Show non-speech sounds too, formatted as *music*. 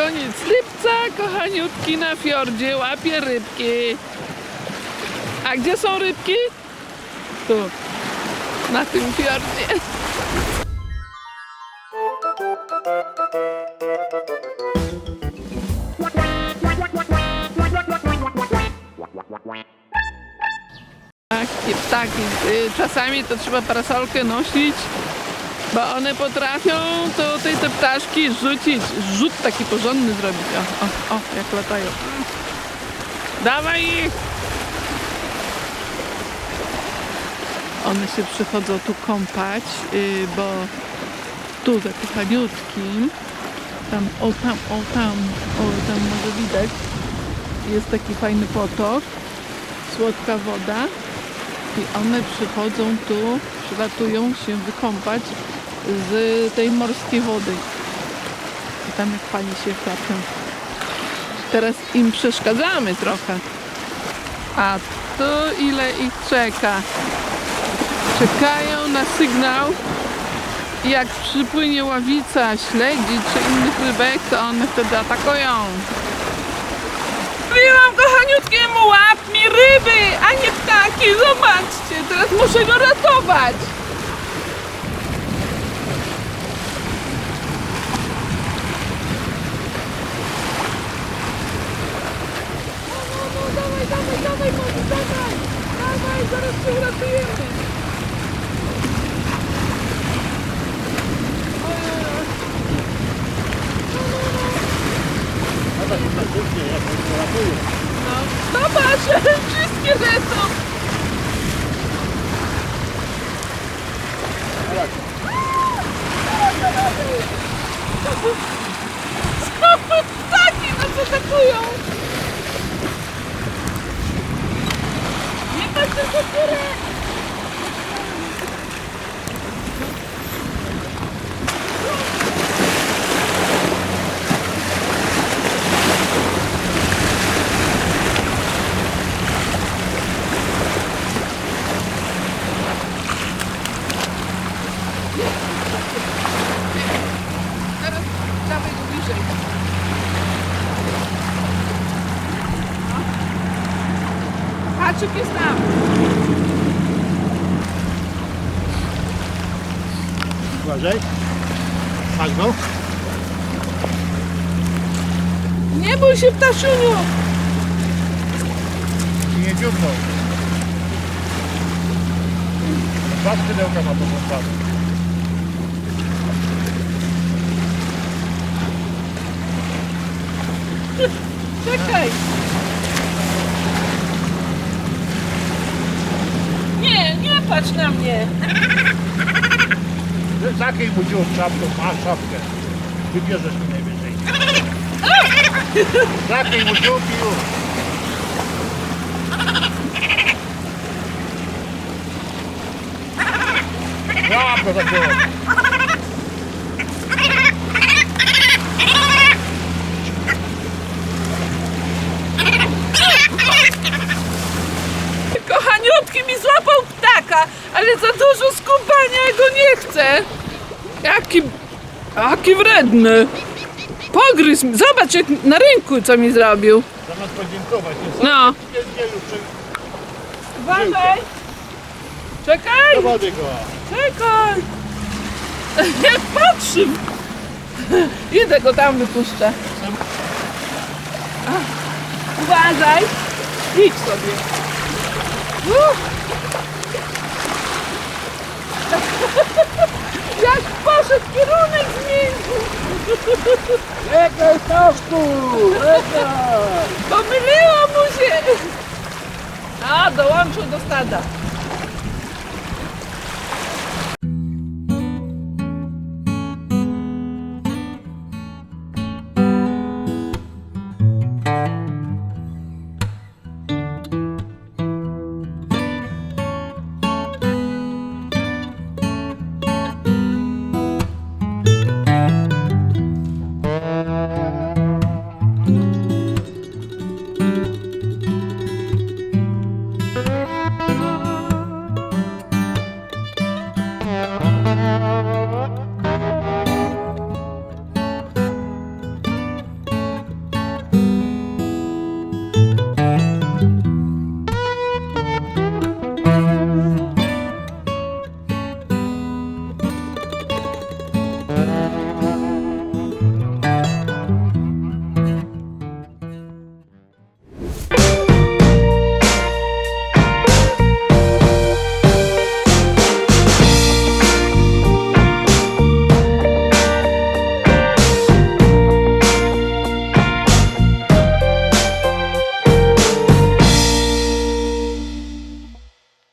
Koniec lipca, kochaniutki na fiordzie łapie rybki. A gdzie są rybki? Tu, na tym fiordzie. Takie ptaki. Y, Czasami to trzeba parasolkę nosić, bo one potrafią to tej te ptaszki rzucić. Rzut taki porządny zrobić. O, o, o, jak latają. Dawaj ich! One się przychodzą tu kąpać, y, bo tu za kochaniutkim, tam, o tam, o tam, o tam może widać, jest taki fajny potok, słodka woda i one przychodzą tu, przylatują się wykąpać z tej morskiej wody. I tam jak pali się klapę. Teraz im przeszkadzamy trochę. A tu ile ich czeka. Czekają na sygnał. Jak przypłynie ławica śledzi czy innych rybek, to one wtedy atakują. Mówiłam kochaniutkiemu łap mi ryby, a nie ptaki. Zobaczcie, teraz muszę go ratować. No, no, no, dawaj, dawaj, dawaj, młody, dawaj. Dawaj, zaraz cię uratujemy. No, zobacz, wszystkie lecą. Skąd ptaki nas atakują? Nie patrz tylko w górę. Teraz dawaj go bliżej. Haczyk jest tam. Uważaj. Masz go? Nie bój się, ptasiuniu. I nie dziubnął. Dwa skrzydełka ma posądzane. Czekaj. Nie, nie patrz na mnie. Zakryj mu dziób czapką, masz czapkę. Wybierzesz mi najwyżej. Dziób i już. Łap go za dziób. Kochaniutki mi złapał ptaka, ale za dużo skubania go nie chcę. Jaki, jaki wredny. Pogryzł. Zobacz jak na rynku co mi zrobił. Zamiast podziękować, nie No. Uważaj. Czekaj, go. czekaj. *laughs* Jak patrzy. *laughs* Idę go tam wypuszczę. Uważaj. Idź sobie. Uh. *laughs* Jak poszedł kierunek zmienił. Czekaj, Staszku! Czekaj! Pomyliło mu się. A, dołączył do stada. Müzik